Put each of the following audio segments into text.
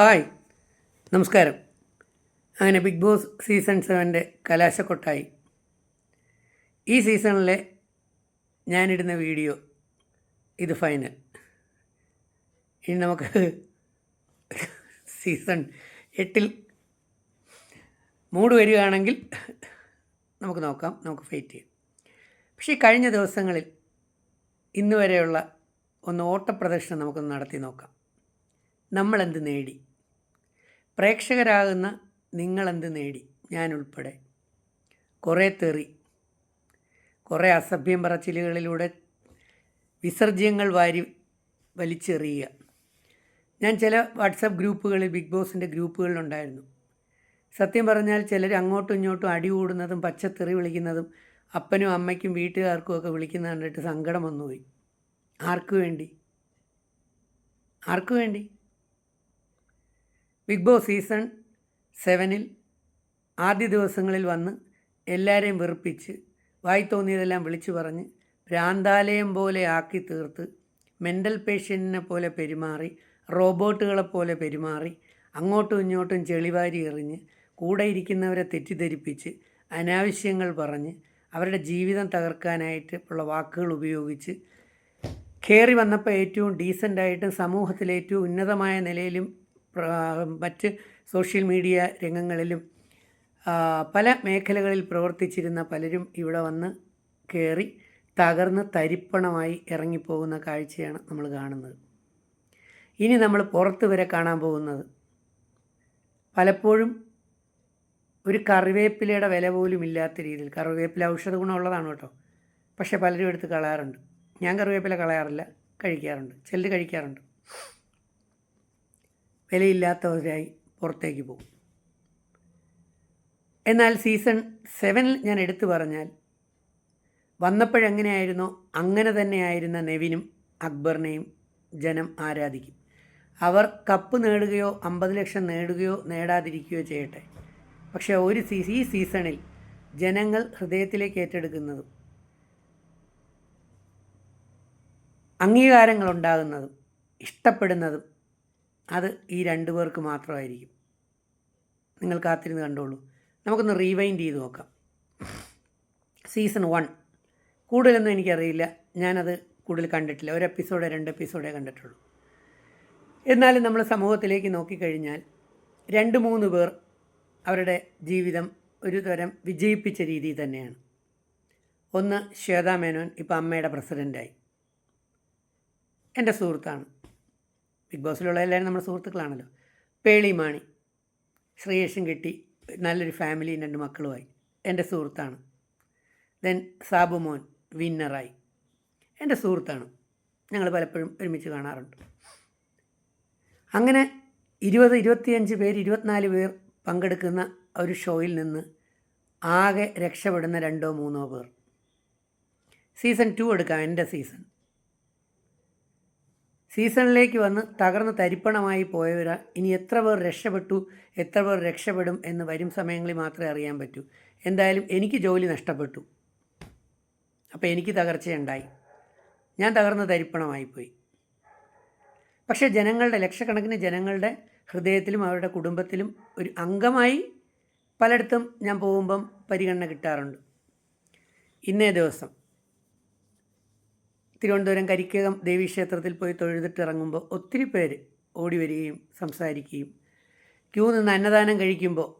Hi നമസ്കാരം. അങ്ങനെ big boss season സെവന്റെ കലാശക്കൊട്ടായി. ഈ സീസണിലെ ഞാനിടുന്ന വീഡിയോ ഇത് ഫൈനൽ. ഇനി നമുക്ക് സീസൺ എട്ടിൽ മൂഡ് വരികയാണെങ്കിൽ നമുക്ക് നോക്കാം നമുക്ക് ഫൈറ്റ് ചെയ്യാം. പക്ഷേ കഴിഞ്ഞ ദിവസങ്ങളിൽ ഇന്ന് വരെയുള്ള ഒന്ന് ഓട്ടപ്രദർശനം നമുക്കൊന്ന് നടത്തി നോക്കാം. നമ്മളെന്ത് നേടി? പ്രേക്ഷകരാകുന്ന നിങ്ങളെന്ത് നേടി? ഞാനുൾപ്പെടെ. കുറേ തെറി കുറേ അസഭ്യം പറച്ചിലുകളിലൂടെ വിസർജ്യങ്ങൾ വാരി വലിച്ചെറിയുക. ഞാൻ ചില വാട്സപ്പ് ഗ്രൂപ്പുകളിൽ ബിഗ് ബോസിന്റെ ഗ്രൂപ്പുകളിലുണ്ടായിരുന്നു. സത്യം പറഞ്ഞാൽ ചിലർ അങ്ങോട്ടും ഇങ്ങോട്ടും അടി കൂടുന്നതും പച്ചത്തെറി വിളിക്കുന്നതും അപ്പനും അമ്മയ്ക്കും വീട്ടുകാർക്കും ഒക്കെ വിളിക്കുന്ന കണ്ടിട്ട് സങ്കടം വന്നുപോയി. ആർക്കു വേണ്ടി? ആർക്കു വേണ്ടി? ബിഗ് ബോസ് സീസൺ സെവനിൽ ആദ്യ ദിവസങ്ങളിൽ വന്ന് എല്ലാവരെയും വെറുപ്പിച്ച് വായി തോന്നിയതെല്ലാം വിളിച്ചു പറഞ്ഞ് ഭ്രാന്താലയം പോലെ ആക്കി തീർത്ത് മെന്റൽ പേഷ്യന്റിനെ പോലെ പെരുമാറി റോബോട്ടുകളെ പോലെ പെരുമാറി അങ്ങോട്ടും ഇങ്ങോട്ടും ചെളിവാരി എറിഞ്ഞ് കൂടെ ഇരിക്കുന്നവരെ തെറ്റിദ്ധരിപ്പിച്ച് അനാവശ്യങ്ങൾ പറഞ്ഞ് അവരുടെ ജീവിതം തകർക്കാനായിട്ട് ഉള്ള വാക്കുകൾ ഉപയോഗിച്ച് കയറി വന്നപ്പോൾ ഏറ്റവും ഡീസന്റായിട്ടും സമൂഹത്തിൽ ഏറ്റവും ഉന്നതമായ നിലയിലും മറ്റ് സോഷ്യൽ മീഡിയ രംഗങ്ങളിലും പല മേഖലകളിൽ പ്രവർത്തിച്ചിരുന്ന പലരും ഇവിടെ വന്ന് കയറി തകർന്ന് തരിപ്പണമായി ഇറങ്ങിപ്പോകുന്ന കാഴ്ചയാണ് നമ്മൾ കാണുന്നത്. ഇനി നമ്മൾ പുറത്ത് വരെ കാണാൻ പോകുന്നത് പലപ്പോഴും ഒരു കറിവേപ്പിലയുടെ വില പോലും ഇല്ലാത്ത രീതിയിൽ കറിവേപ്പില ഔഷധ ഗുണമുള്ളതാണ് കേട്ടോ. പക്ഷേ പലരും എടുത്ത് കളയാറുണ്ട്. ഞാൻ കറിവേപ്പില കളയാറില്ല കഴിക്കാറുണ്ട് ചെല്ല് കഴിക്കാറുണ്ട്. വിലയില്ലാത്തവരായി പുറത്തേക്ക് പോകും. എന്നാൽ സീസൺ സെവനിൽ ഞാൻ എടുത്തു പറഞ്ഞാൽ വന്നപ്പോഴെങ്ങനെയായിരുന്നോ അങ്ങനെ തന്നെയായിരുന്ന നെവിനും അക്ബറിനെയും ജനം ആരാധിക്കും. അവർ കപ്പ് നേടുകയോ അമ്പത് ലക്ഷം നേടുകയോ നേടാതിരിക്കുകയോ ചെയ്യട്ടെ. പക്ഷേ ഒരു സീ ഈ സീസണിൽ ജനങ്ങൾ ഹൃദയത്തിലേക്ക് ഏറ്റെടുക്കുന്നതും അംഗീകാരങ്ങളുണ്ടാകുന്നതും ഇഷ്ടപ്പെടുന്നതും അത് ഈ രണ്ടു പേർക്ക് മാത്രമായിരിക്കും. നിങ്ങൾ കാത്തിരുന്ന് കണ്ടോളൂ. നമുക്കൊന്ന് റീവൈൻഡ് ചെയ്ത് നോക്കാം. സീസൺ വൺ കൂടുതലൊന്നും എനിക്കറിയില്ല. ഞാനത് കൂടുതൽ കണ്ടിട്ടില്ല. ഒരു എപ്പിസോഡോ രണ്ട് എപ്പിസോഡേ കണ്ടിട്ടുള്ളൂ. എന്നാലും നമ്മൾ സമൂഹത്തിലേക്ക് നോക്കിക്കഴിഞ്ഞാൽ രണ്ട് മൂന്ന് പേർ അവരുടെ ജീവിതം ഒരു തരം വിജയിപ്പിച്ച രീതി തന്നെയാണ്. ഒന്ന് ശ്വേതാ മേനോൻ ഇപ്പോൾ അമ്മയുടെ പ്രസിഡന്റായി എന്റെ സുഹൃത്താണ്. ബിഗ് ബോസിലുള്ള എല്ലാവരും നമ്മുടെ സുഹൃത്തുക്കളാണല്ലോ. പേളി മാണി ശ്രീയേഷൻ കിട്ടി നല്ലൊരു ഫാമിലിയും രണ്ട് മക്കളുമായി. എന്റെ സുഹൃത്താണ്. ദെൻ സാബു മോൻ വിന്നറായി. എന്റെ സുഹൃത്താണ്. ഞങ്ങൾ പലപ്പോഴും ഒരുമിച്ച് കാണാറുണ്ട്. അങ്ങനെ ഇരുപത് ഇരുപത്തിയഞ്ച് പേർ ഇരുപത്തിനാല് പേർ പങ്കെടുക്കുന്ന ഒരു ഷോയിൽ നിന്ന് ആകെ രക്ഷപ്പെടുന്ന രണ്ടോ മൂന്നോ പേർ. സീസൺ ടു എടുക്കാം എന്റെ സീസൺ. സീസണിലേക്ക് വന്ന് തകർന്ന് തരിപ്പണമായി പോയവരാ. ഇനി എത്ര പേർ രക്ഷപ്പെട്ടു എത്ര പേർ രക്ഷപ്പെടും എന്ന് വരും സമയങ്ങളിൽ മാത്രമേ അറിയാൻ പറ്റൂ. എന്തായാലും എനിക്ക് ജോലി നഷ്ടപ്പെട്ടു. അപ്പോൾ എനിക്ക് തകർച്ചയുണ്ടായി. ഞാൻ തകർന്ന് തരിപ്പണമായിപ്പോയി പക്ഷെ ജനങ്ങളുടെ ലക്ഷക്കണക്കിന് ജനങ്ങളുടെ ഹൃദയത്തിലും അവരുടെ കുടുംബത്തിലും ഒരു അംഗമായി പലയിടത്തും ഞാൻ പോകുമ്പം പരിഗണന കിട്ടാറുണ്ട്. ഇന്നേ ദിവസം തിരുവനന്തപുരം കരിക്കകം ദേവീക്ഷേത്രത്തിൽ പോയി തൊഴുതിട്ടിറങ്ങുമ്പോൾ ഒത്തിരി പേര് ഓടി വരികയും സംസാരിക്കുകയും ക്യൂ നിന്ന് അന്നദാനം കഴിക്കുമ്പോൾ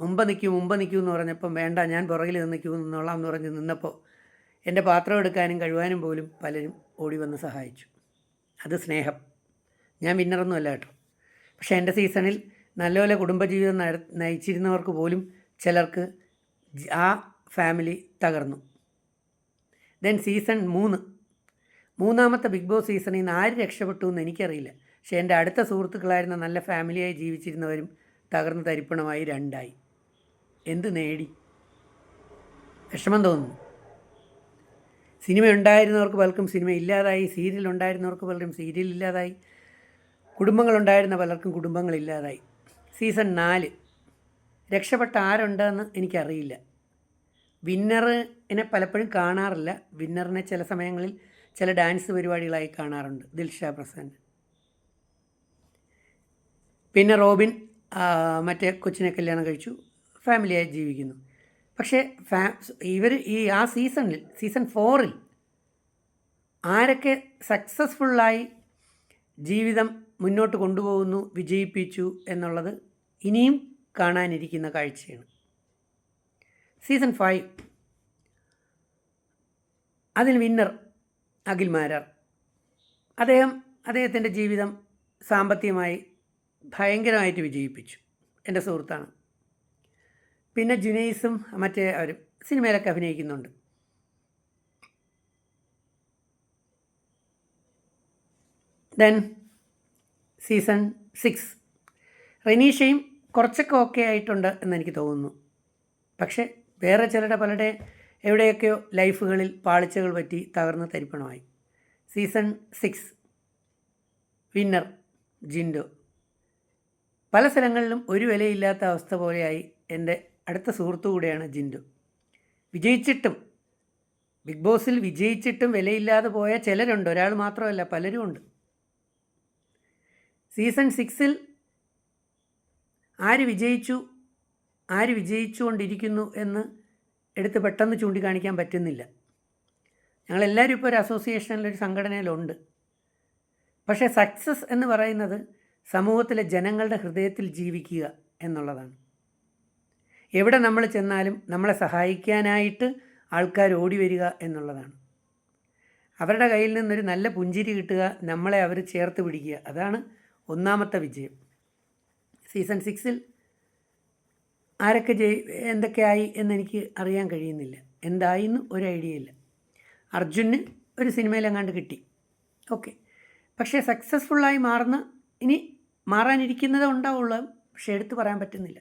മുമ്പ് നിൽക്കും മുമ്പ് നിൽക്കൂ എന്ന് പറഞ്ഞപ്പം വേണ്ട ഞാൻ പുറകിൽ നിന്ന് ക്യൂ നിന്നോളാം എന്ന് പറഞ്ഞ് നിന്നപ്പോൾ എന്റെ പാത്രം എടുക്കാനും കഴുകാനും പോലും പലരും ഓടി വന്ന് സഹായിച്ചു. അത് സ്നേഹം. ഞാൻ വിന്നറൊന്നുമല്ല കേട്ടോ. പക്ഷേ എന്റെ സീസണിൽ നല്ലപോലെ കുടുംബജീവിതം നയിച്ചിരുന്നവർക്ക് പോലും ചിലർക്ക് ആ ഫാമിലി തകർന്നു. ദെൻ സീസൺ മൂന്ന് മൂന്നാമത്തെ ബിഗ് ബോസ് സീസണിൽ നിന്ന് ആര് രക്ഷപ്പെട്ടു എന്ന് എനിക്കറിയില്ല. പക്ഷേ എന്റെ അടുത്ത സുഹൃത്തുക്കളായിരുന്ന നല്ല ഫാമിലിയായി ജീവിച്ചിരുന്നവരും തകർന്ന് തരിപ്പണമായി രണ്ടായി. എന്ത് നേടി? വിഷമം തോന്നുന്നു. സിനിമ ഉണ്ടായിരുന്നവർക്ക് പലർക്കും സിനിമ ഇല്ലാതായി സീരിയൽ ഉണ്ടായിരുന്നവർക്ക് പലരും സീരിയൽ ഇല്ലാതായി കുടുംബങ്ങളുണ്ടായിരുന്ന പലർക്കും കുടുംബങ്ങളില്ലാതായി. സീസൺ നാല്. രക്ഷപ്പെട്ട ആരുണ്ടെന്ന് എനിക്കറിയില്ല. വിന്നറിനെ പലപ്പോഴും കാണാറില്ല. വിന്നറിനെ ചില സമയങ്ങളിൽ ചില ഡാൻസ് പരിപാടികളായി കാണാറുണ്ട് ദിൽഷ പ്രസന്റ് പിന്നെ റോബിൻ മറ്റേ കൊച്ചിനെ കല്യാണം കഴിച്ചു ഫാമിലിയായി ജീവിക്കുന്നു. പക്ഷേ ഫാ ഇവർ ഈ ആ സീസണിൽ സീസൺ ഫോറിൽ ആരൊക്കെ സക്സസ്ഫുള്ളായി ജീവിതം മുന്നോട്ട് കൊണ്ടുപോകുന്നു വിജയിപ്പിച്ചു എന്നുള്ളത് ഇനിയും കാണാനിരിക്കുന്ന കാഴ്ചയാണ്. Season five. അതിൽ വിന്നർ അഖിൽ മാരാർ അദ്ദേഹം അദ്ദേഹത്തിന്റെ ജീവിതം സാമ്പത്തികമായി ഭയങ്കരമായിട്ട് വിജയിപ്പിച്ചു. എന്റെ സുഹൃത്താണ്. പിന്നെ ജുനൈസും മറ്റേ അവരും സിനിമയിലൊക്കെ അഭിനയിക്കുന്നുണ്ട്. ദെൻ സീസൺ സിക്സ് റെനീഷയും കുറച്ചൊക്കെ ഓക്കെ ആയിട്ടുണ്ട് എന്നെനിക്ക് തോന്നുന്നു. പക്ഷേ വേറെ ചിലരുടെ പലരുടെ എവിടെയൊക്കെയോ ലൈഫുകളിൽ പാളിച്ചകൾ പറ്റി തകർന്ന് തരിപ്പണമായി. Season six winner Jinto. പല സ്ഥലങ്ങളിലും ഒരു വിലയില്ലാത്ത അവസ്ഥ പോലെയായി എന്റെ അടുത്ത സുഹൃത്തു കൂടെയാണ് ജിൻഡു. വിജയിച്ചിട്ടും ബിഗ് ബോസിൽ വിജയിച്ചിട്ടും വിലയില്ലാതെ പോയ ചിലരുണ്ട്. ഒരാൾ മാത്രമല്ല പലരും ഉണ്ട്. സീസൺ സിക്സിൽ ആര് വിജയിച്ചു ആര് വിജയിച്ചുകൊണ്ടിരിക്കുന്നു എന്ന് എടുത്ത് പെട്ടെന്ന് ചൂണ്ടിക്കാണിക്കാൻ പറ്റുന്നില്ല. ഞങ്ങളെല്ലാവരും ഇപ്പോൾ ഒരു അസോസിയേഷനിലൊരു സംഘടനയിലുണ്ട്. പക്ഷേ സക്സസ് എന്ന് പറയുന്നത് സമൂഹത്തിലെ ജനങ്ങളുടെ ഹൃദയത്തിൽ ജീവിക്കുക എന്നുള്ളതാണ്. എവിടെ നമ്മൾ ചെന്നാലും നമ്മളെ സഹായിക്കാനായിട്ട് ആൾക്കാർ ഓടി വരിക എന്നുള്ളതാണ്. അവരുടെ കയ്യിൽ നിന്നൊരു നല്ല പുഞ്ചിരി കിട്ടുക നമ്മളെ അവർ ചേർത്ത് പിടിക്കുക അതാണ് ഒന്നാമത്തെ വിജയം. സീസൺ സിക്സിൽ ആരൊക്കെ ജയി എന്തൊക്കെയായി എന്നെനിക്ക് അറിയാൻ കഴിയുന്നില്ല. എന്തായിന്ന് ഒരു ഐഡിയ ഇല്ല. അർജുന് ഒരു സിനിമയിലെങ്ങാണ്ട് കിട്ടി. ഓക്കെ. പക്ഷേ സക്സസ്ഫുള്ളായി മാറുന്ന ഇനി മാറാനിരിക്കുന്നതേ ഉണ്ടാവുള്ളൂ പക്ഷെ എടുത്തു പറയാൻ പറ്റുന്നില്ല.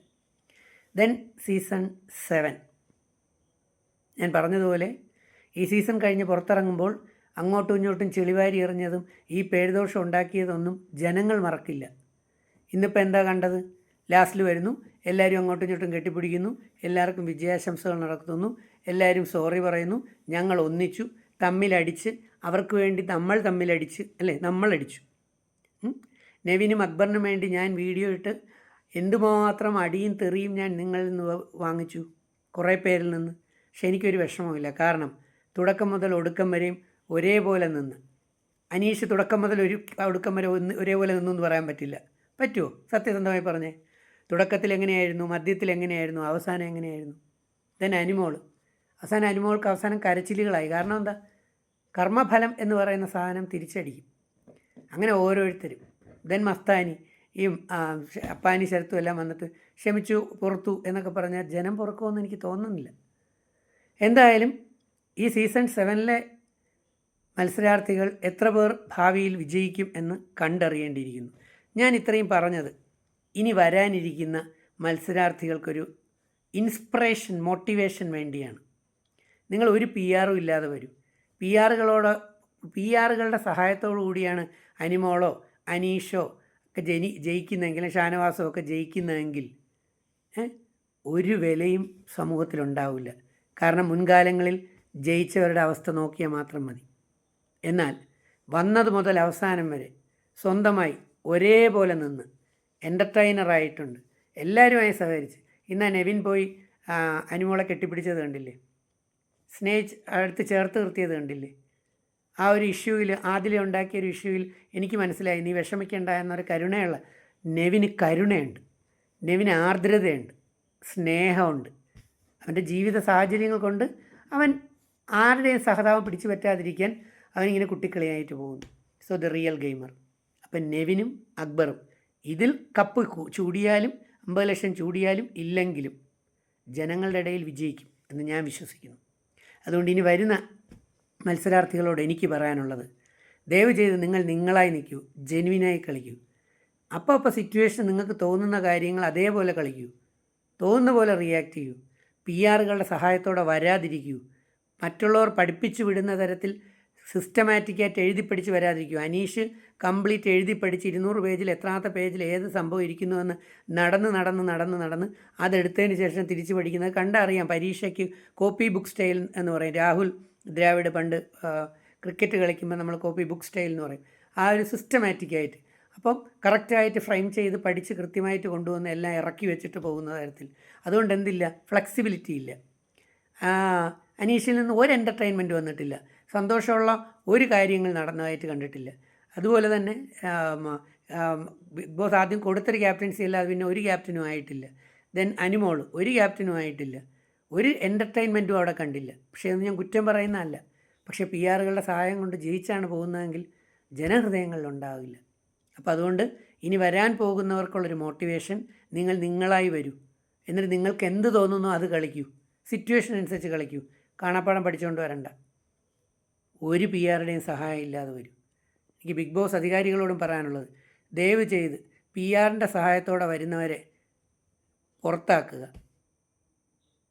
Then season seven. ഞാൻ പറഞ്ഞതുപോലെ ഈ സീസൺ കഴിഞ്ഞ് പുറത്തിറങ്ങുമ്പോൾ അങ്ങോട്ടും ഇങ്ങോട്ടും ചെളിവാരി എറിഞ്ഞതും ഈ പേരുദോഷം ഉണ്ടാക്കിയതൊന്നും ജനങ്ങൾ മറക്കില്ല. ഇന്നിപ്പോൾ എന്താ കണ്ടത്? ലാസ്റ്റിൽ വരുന്നു. എല്ലാവരും അങ്ങോട്ടും ഇങ്ങോട്ടും കെട്ടിപ്പിടിക്കുന്നു. എല്ലാവർക്കും വിജയാശംസകൾ നടത്തുന്നു. എല്ലാവരും സോറി പറയുന്നു. ഞങ്ങൾ ഒന്നിച്ചു. തമ്മിലടിച്ച്. അവർക്ക് വേണ്ടി നമ്മൾ തമ്മിലടിച്ച്. അല്ലേ? നമ്മളടിച്ചു. നെവിനും അക്ബറിനും വേണ്ടി ഞാൻ വീഡിയോ ഇട്ട് എന്തുമാത്രം അടിയും തെറിയും ഞാൻ നിങ്ങളിൽ നിന്ന് വാങ്ങിച്ചു? കുറേ പേരിൽ നിന്ന്. പക്ഷെ എനിക്കൊരു വിഷമമില്ല കാരണം തുടക്കം മുതൽ ഒടുക്കം വരെയും ഒരേപോലെ നിന്ന്. അനീഷ് തുടക്കം മുതൽ ഒരു ഒടുക്കം വരെ ഒന്ന് ഒരേപോലെ നിന്നു എന്ന് പറയാൻ പറ്റില്ല. പറ്റുമോ സത്യസന്ധമായി പറഞ്ഞേ. തുടക്കത്തിൽ എങ്ങനെയായിരുന്നു മധ്യത്തിൽ എങ്ങനെയായിരുന്നു അവസാനം എങ്ങനെയായിരുന്നു? ദെൻ അനിമോൾ അവസാനം അനിമോൾക്ക് അവസാനം കരച്ചിലുകളായി. കാരണം എന്താ? കർമ്മഫലം എന്ന് പറയുന്ന സാധനം തിരിച്ചടിക്കും. അങ്ങനെ ഓരോരുത്തരും. ദെൻ മസ്താനി ഈ അപ്പാനി ശരത്തും എല്ലാം വന്നിട്ട് ക്ഷമിച്ചു പുറത്തു എന്നൊക്കെ പറഞ്ഞാൽ ജനം പുറക്കുമെന്ന് എനിക്ക് തോന്നുന്നില്ല. എന്തായാലും ഈ സീസൺ സെവനിലെ മത്സരാർത്ഥികൾ എത്ര പേർ ഭാവിയിൽ വിജയിക്കും എന്ന് കണ്ടറിയേണ്ടിയിരിക്കുന്നു. ഞാൻ ഇത്രയും പറഞ്ഞത് ഇനി വരാനിരിക്കുന്ന മത്സരാർത്ഥികൾക്കൊരു ഇൻസ്പിറേഷൻ മോട്ടിവേഷൻ വേണ്ടിയാണ്. നിങ്ങൾ ഒരു പി ആറും ഇല്ലാതെ വരും. പി ആറുകളോട് പി ആറുകളുടെ സഹായത്തോടു കൂടിയാണ് അനിമോളോ അനീഷോ ഒക്കെ ജനി ജയിക്കുന്നെങ്കിൽ ഷാനവാസോ ഒക്കെ ജയിക്കുന്നതെങ്കിൽ ഒരു വിലയും സമൂഹത്തിലുണ്ടാവില്ല. കാരണം മുൻകാലങ്ങളിൽ ജയിച്ചവരുടെ അവസ്ഥ നോക്കിയാൽ മാത്രം മതി. എന്നാൽ വന്നത് മുതൽ അവസാനം വരെ സ്വന്തമായി ഒരേപോലെ നിന്ന് എന്റർടൈനറായിട്ടുണ്ട് എല്ലാവരുമായി സഹകരിച്ച്. ഇന്ന് നെവിൻ പോയി അനുമോളെ കെട്ടിപ്പിടിച്ചത് കണ്ടില്ലേ? സ്നേഹിച്ച് അടുത്ത് ചേർത്ത് നിർത്തിയത് കണ്ടില്ലേ? ആ ഒരു ഇഷ്യൂവിൽ ആദ്യം ഉണ്ടാക്കിയ ഒരു ഇഷ്യൂവിൽ എനിക്ക് മനസ്സിലായി നീ വിഷമിക്കേണ്ട എന്നൊരു കരുണയുള്ള നെവിന് കരുണയുണ്ട്. നെവിന് ആർദ്രതയുണ്ട്. സ്നേഹമുണ്ട്. അവന്റെ ജീവിത സാഹചര്യങ്ങൾ കൊണ്ട് അവൻ ആരുടെയും സഹതാപം പിടിച്ചു പറ്റാതിരിക്കാൻ അവനിങ്ങനെ കുട്ടിക്കളിയായിട്ട് പോകുന്നു. സോ ദ റിയൽ ഗെയിമർ അപ്പം നെവിനും അക്ബറും. ഇതിൽ കപ്പ് ചൂടിയാലും അമ്പത് ലക്ഷം ചൂടിയാലും ഇല്ലെങ്കിലും ജനങ്ങളുടെ ഇടയിൽ വിജയിക്കും എന്ന് ഞാൻ വിശ്വസിക്കുന്നു. അതുകൊണ്ട് ഇനി വരുന്ന മത്സരാർത്ഥികളോട് എനിക്ക് പറയാനുള്ളത് ദയവ് ചെയ്ത് നിങ്ങൾ നിങ്ങളായി നിൽക്കൂ ജെനുവിനായി കളിക്കൂ. അപ്പോൾ അപ്പോൾ സിറ്റുവേഷൻ നിങ്ങൾക്ക് തോന്നുന്ന കാര്യങ്ങൾ അതേപോലെ കളിക്കൂ. തോന്നുന്ന പോലെ റിയാക്ട് ചെയ്യൂ. പി ആറുകളുടെ സഹായത്തോടെ വരാതിരിക്കൂ. മറ്റുള്ളവർ പഠിപ്പിച്ചു വിടുന്ന തരത്തിൽ സിസ്റ്റമാറ്റിക്കായിട്ട് എഴുതി പഠിച്ച് വരാതിരിക്കും അനീഷ് കംപ്ലീറ്റ് എഴുതി പഠിച്ച് ഇരുന്നൂറ് പേജിൽ എത്രാത്ത പേജിൽ ഏത് സംഭവം ഇരിക്കുന്നുവെന്ന് നടന്ന് നടന്ന് നടന്ന് നടന്ന് അതെടുത്തതിന് ശേഷം തിരിച്ച് പഠിക്കുന്നത് കണ്ടറിയാം. പരീക്ഷയ്ക്ക് കോപ്പി ബുക്ക് സ്റ്റൈൽ എന്ന് പറയും. രാഹുൽ ദ്രാവിഡ് പണ്ട് ക്രിക്കറ്റ് കളിക്കുമ്പോൾ നമ്മൾ കോപ്പി ബുക്ക് സ്റ്റൈൽ എന്ന് പറയും. ആ ഒരു സിസ്റ്റമാറ്റിക്കായിട്ട് അപ്പം കറക്റ്റായിട്ട് ഫ്രെയിം ചെയ്ത് പഠിച്ച് കൃത്യമായിട്ട് കൊണ്ടുവന്ന് എല്ലാം ഇറക്കി വെച്ചിട്ട് പോകുന്ന തരത്തിൽ. അതുകൊണ്ട് എന്തില്ല? ഫ്ലെക്സിബിലിറ്റി ഇല്ല. അനീഷിൽ നിന്ന് ഒരു എന്റർടൈൻമെന്റ് വന്നിട്ടില്ല. സന്തോഷമുള്ള ഒരു കാര്യങ്ങൾ നടന്നതായിട്ട് കണ്ടിട്ടില്ല. അതുപോലെ തന്നെ ബിഗ് ബോസ് ആദ്യം കൊടുത്തൊരു ക്യാപ്റ്റൻസി അല്ലാതെ പിന്നെ ഒരു ക്യാപ്റ്റനും ആയിട്ടില്ല. ദെൻ അനിമോൾ ഒരു ക്യാപ്റ്റനും ആയിട്ടില്ല. ഒരു എന്റർടൈൻമെന്റും അവിടെ കണ്ടില്ല. പക്ഷേ അത് ഞാൻ കുറ്റം പറയുന്നതല്ല. പക്ഷേ പി ആറുകളുടെ സഹായം കൊണ്ട് ജയിച്ചാണ് പോകുന്നതെങ്കിൽ ജനഹൃദയങ്ങളിൽ ഉണ്ടാവില്ല അപ്പോൾ അതുകൊണ്ട് ഇനി വരാൻ പോകുന്നവർക്കുള്ളൊരു മോട്ടിവേഷൻ നിങ്ങൾ നിങ്ങളായി വരൂ. എന്നിട്ട് നിങ്ങൾക്ക് എന്ത് തോന്നുന്നോ അത് കളിക്കൂ. സിറ്റുവേഷൻ അനുസരിച്ച് കളിക്കൂ. കാണാപ്പാടം പഠിച്ചുകൊണ്ട് വരണ്ട. ഒരു പി ആറുടെയും സഹായം ഇല്ലാതെ വരും. എനിക്ക് ബിഗ് ബോസ് അധികാരികളോടും പറയാനുള്ളത് ദയവ് ചെയ്ത് പി ആറിന്റെ സഹായത്തോടെ വരുന്നവരെ പുറത്താക്കുക.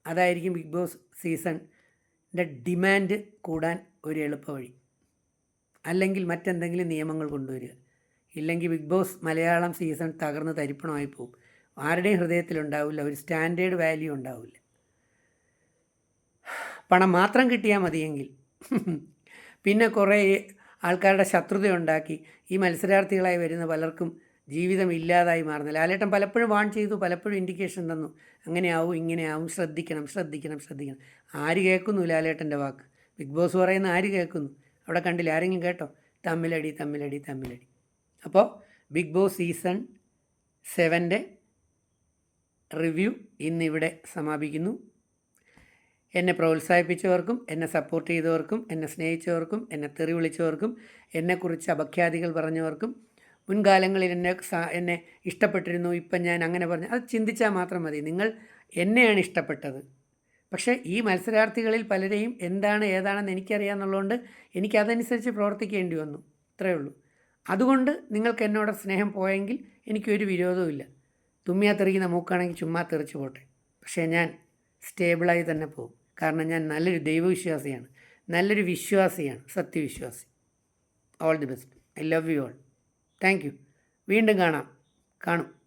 അതായിരിക്കും ബിഗ് ബോസ് സീസണിന്റെ ഡിമാൻഡ് കൂടാൻ ഒരു എളുപ്പവഴി അല്ലെങ്കിൽ മറ്റെന്തെങ്കിലും നിയമങ്ങൾ കൊണ്ടുവരിക. ഇല്ലെങ്കിൽ ബിഗ് ബോസ് മലയാളം സീസൺ തകർന്ന് തരിപ്പണമായി പോകും ആരുടെയും ഹൃദയത്തിലുണ്ടാവില്ല ഒരു സ്റ്റാൻഡേർഡ് വാല്യൂ ഉണ്ടാവില്ല. പണം മാത്രം കിട്ടിയാൽ മതിയെങ്കിൽ പിന്നെ കുറേ ആൾക്കാരുടെ ശത്രുത ഉണ്ടാക്കി ഈ മത്സരാർത്ഥികളായി വരുന്ന പലർക്കും ജീവിതം ഇല്ലാതായി മാറുന്നില്ല. ലാലേട്ടൻ പലപ്പോഴും വാൺ ചെയ്തു പലപ്പോഴും ഇൻഡിക്കേഷൻ തന്നു. അങ്ങനെയാവും ഇങ്ങനെയാവും ശ്രദ്ധിക്കണം ശ്രദ്ധിക്കണം ശ്രദ്ധിക്കണം. ആര് കേൾക്കുന്നു ലാലേട്ടന്റെ വാക്ക്? ബിഗ് ബോസ് പറയുന്ന ആര് കേൾക്കുന്നു? അവിടെ കണ്ടില്ല? ആരെങ്കിലും കേട്ടോ? തമ്മിലടി തമ്മിലടി തമ്മിലടി. അപ്പോൾ ബിഗ് ബോസ് സീസൺ സെവന്റെ റിവ്യൂ ഇന്നിവിടെ സമാപിക്കുന്നു. എന്നെ പ്രോത്സാഹിപ്പിച്ചവർക്കും എന്നെ സപ്പോർട്ട് ചെയ്തവർക്കും എന്നെ സ്നേഹിച്ചവർക്കും എന്നെ തെറി വിളിച്ചവർക്കും എന്നെക്കുറിച്ച് അപഖ്യാതികൾ പറഞ്ഞവർക്കും മുൻകാലങ്ങളിൽ എന്നെ എന്നെ ഇഷ്ടപ്പെട്ടിരുന്നു ഇപ്പം ഞാൻ അങ്ങനെ പറഞ്ഞു അത് ചിന്തിച്ചാൽ മാത്രം മതി. നിങ്ങൾ എന്നെയാണ് ഇഷ്ടപ്പെട്ടത്. പക്ഷേ ഈ മത്സരാർത്ഥികളിൽ പലരെയും എന്താണ് ഏതാണെന്ന് എനിക്കറിയാമെന്നുള്ളതുകൊണ്ട് എനിക്കതനുസരിച്ച് പ്രവർത്തിക്കേണ്ടി വന്നു. ഇത്രയേ ഉള്ളൂ. അതുകൊണ്ട് നിങ്ങൾക്ക് എന്നോട് സ്നേഹം പോയെങ്കിൽ എനിക്കൊരു വിരോധവുമില്ല തുമ്മിയാ തെറിക്കുന്ന മൂക്കാണെങ്കിൽ ചുമ്മാ തെറിച്ച് പോട്ടെ. പക്ഷേ ഞാൻ സ്റ്റേബിളായി തന്നെ പോകും. കാരണം ഞാൻ നല്ലൊരു ദൈവവിശ്വാസിയാണ്. നല്ലൊരു വിശ്വാസിയാണ്. സത്യവിശ്വാസി. All the best I love you all thank you വീണ്ടും കാണാം. കാണും.